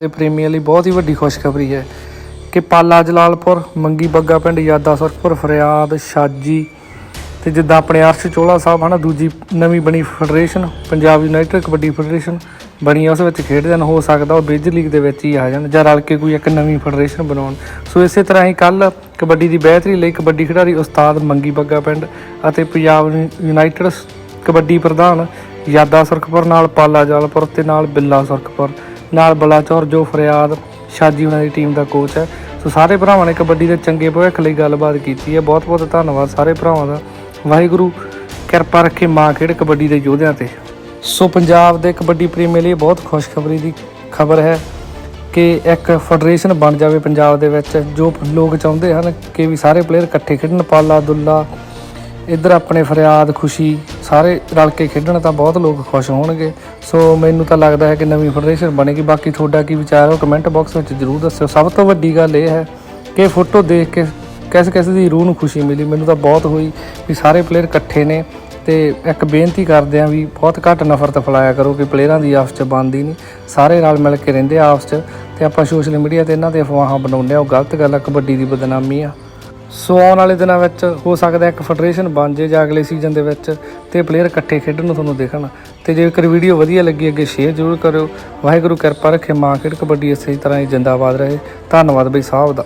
ਦੇ ਪ੍ਰੇਮੀਆਂ ਲਈ ਬਹੁਤ ਹੀ ਵੱਡੀ ਖੁਸ਼ਖਬਰੀ ਹੈ ਕਿ ਪਾਲਾ ਜਲਾਲਪੁਰ, ਮੰਗੀ ਬੱਗਾ ਪਿੰਡ, ਯਾਦਾ ਸੁਰਖਪੁਰ, ਫਰਿਆਦ ਛਾਜੀ ਤੇ ਜਿੱਦਾਂ ਆਪਣੇ ਅਰਸ਼ ਚੋਲਾ ਸਾਹਿਬ ਹਨਾ, ਦੂਜੀ ਨਵੀਂ ਬਣੀ federation, Punjab united kabaddi federation ਬਣੀ ਆ, ਉਸ ਵਿੱਚ ਖੇਡਦੇ ਹਨ, ਹੋ ਸਕਦਾ ਉਹ ਬ੍ਰਿਜ ਲੀਗ ਦੇ ਵਿੱਚ ਹੀ ਆ ਜਾਣ ਜਾਂ ਰਲ ਕੇ ਕੋਈ ਇੱਕ ਨਵੀਂ ਫੈਡਰੇਸ਼ਨ ਬਣਾਉਣ। ਸੋ ਇਸੇ ਤਰ੍ਹਾਂ ਹੀ ਕੱਲ ਕਬੱਡੀ ਦੀ ਬਿਹਤਰੀ ਲਈ ਕਬੱਡੀ ਖਿਡਾਰੀ ਉਸਤਾਦ ਮੰਗੀ ਬੱਗਾ ਪਿੰਡ ਅਤੇ ਪੰਜਾਬ ਯੂਨਾਈਟਿਡ ਕਬੱਡੀ ਪ੍ਰਧਾਨ ਯਾਦਾ ਸੁਰਖਪੁਰ ਨਾਲ ਪਾਲਾ ਜਾਲਪੁਰ ਤੇ ਨਾਲ ਬਿੱਲਾ ਸੁਰਖਪੁਰ ਨਾਲ ਬਲਾਚੌਰ ਜੋ ਫਰਿਆਦ ਸ਼ਾਜੀ ਉਹਨਾਂ ਦੀ ਟੀਮ ਦਾ ਕੋਚ ਹੈ। ਸੋ ਸਾਰੇ ਭਰਾਵਾਂ ਨੇ ਕਬੱਡੀ ਦੇ ਚੰਗੇ ਭਵਿੱਖ ਲਈ ਗੱਲਬਾਤ ਕੀਤੀ ਹੈ। ਬਹੁਤ ਬਹੁਤ ਧੰਨਵਾਦ ਸਾਰੇ ਭਰਾਵਾਂ ਦਾ। ਵਾਹਿਗੁਰੂ, ਕਿਰਪਾ ਰੱਖੇ ਮਾਂ ਖੇਡ ਕਬੱਡੀ ਦੇ ਯੋਧਿਆਂ ਤੇ। ਸੋ ਪੰਜਾਬ ਦੇ ਕਬੱਡੀ ਪ੍ਰੇਮੀ ਲਈ ਬਹੁਤ ਖੁਸ਼ਖਬਰੀ ਦੀ ਖਬਰ ਹੈ ਕਿ ਇੱਕ ਫੈਡਰੇਸ਼ਨ ਬਣ ਜਾਵੇ ਪੰਜਾਬ ਦੇ ਵਿੱਚ, ਜੋ ਲੋਕ ਚਾਹੁੰਦੇ ਹਨ ਕਿ ਵੀ ਸਾਰੇ ਪਲੇਅਰ ਇਕੱਠੇ ਖੇਡਣ। ਪਾਲਾ ਦੁੱਲਾ, ਇੱਧਰ ਆਪਣੇ ਫਰਿਆਦ, ਖੁਸ਼ੀ ਸਾਰੇ ਰਲ ਕੇ ਖੇਡਣ ਤਾਂ ਬਹੁਤ ਲੋਕ ਖੁਸ਼ ਹੋਣਗੇ। ਸੋ ਮੈਨੂੰ ਤਾਂ ਲੱਗਦਾ ਹੈ ਕਿ ਨਵੀਂ ਫੈਡਰੇਸ਼ਨ ਬਣੇਗੀ। ਬਾਕੀ ਤੁਹਾਡਾ ਕੀ ਵਿਚਾਰ ਹੈ ਕਮੈਂਟ ਬਾਕਸ ਵਿੱਚ ਜਰੂਰ ਦੱਸਿਓ। ਸਭ ਤੋਂ ਵੱਡੀ ਗੱਲ ਇਹ ਹੈ ਕਿ ਫੋਟੋ ਦੇਖ ਕੇ ਕਿਸ ਕਿਸ ਦੀ ਰੂਹ ਨੂੰ ਖੁਸ਼ੀ ਮਿਲੀ। ਮੈਨੂੰ ਤਾਂ ਬਹੁਤ ਹੋਈ ਵੀ ਸਾਰੇ ਪਲੇਅਰ ਇਕੱਠੇ ਨੇ ਤੇ ਇੱਕ ਬੇਨਤੀ ਕਰਦੇ ਆਂ ਵੀ ਬਹੁਤ ਘੱਟ ਨਫ਼ਰਤ ਫੈਲਾਇਆ ਕਰੋ ਕਿ ਪਲੇਅਰਾਂ ਦੀ ਆਪਸ 'ਚ ਬਣਦੀ ਨਹੀਂ। ਸਾਰੇ ਰਲ ਮਿਲ ਕੇ ਰਹਿੰਦੇ ਆ ਆਪਸ 'ਚ ਤੇ ਆਪਾਂ ਸੋਸ਼ਲ ਮੀਡੀਆ ਤੇ ਇਹਨਾਂ ਤੇ ਅਫਵਾਹਾਂ ਬਣਾਉਂਦੇ ਆ ਉਹ ਗਲਤ ਗੱਲ ਆ, ਕਬੱਡੀ ਦੀ ਬਦਨਾਮੀ ਆ। ਸੋ ਆਉਣ ਵਾਲੇ ਦਿਨਾਂ ਵਿੱਚ ਹੋ ਸਕਦਾ ਇੱਕ ਫੈਡਰੇਸ਼ਨ ਬਣ ਜੇ ਜਾਂ ਅਗਲੇ ਸੀਜ਼ਨ ਦੇ ਵਿੱਚ ਤੇ ਪਲੇਅਰ ਇਕੱਠੇ ਖੇਡਣ ਨੂੰ ਤੁਹਾਨੂੰ ਦੇਖਣ। ਤੇ ਜੇਕਰ ਵੀਡੀਓ ਵਧੀਆ ਲੱਗੀ, ਅੱਗੇ ਸ਼ੇਅਰ ਜ਼ਰੂਰ ਕਰਿਓ। ਵਾਹਿਗੁਰੂ, ਕਿਰਪਾ ਰੱਖੇ ਮਾਂ ਖੇਡ ਕਬੱਡੀ ਇਸੇ ਤਰ੍ਹਾਂ ਹੀ ਜਿੰਦਾਬਾਦ ਰਹੇ। ਧੰਨਵਾਦ ਬਈ ਸਾਹਿਬ ਦਾ।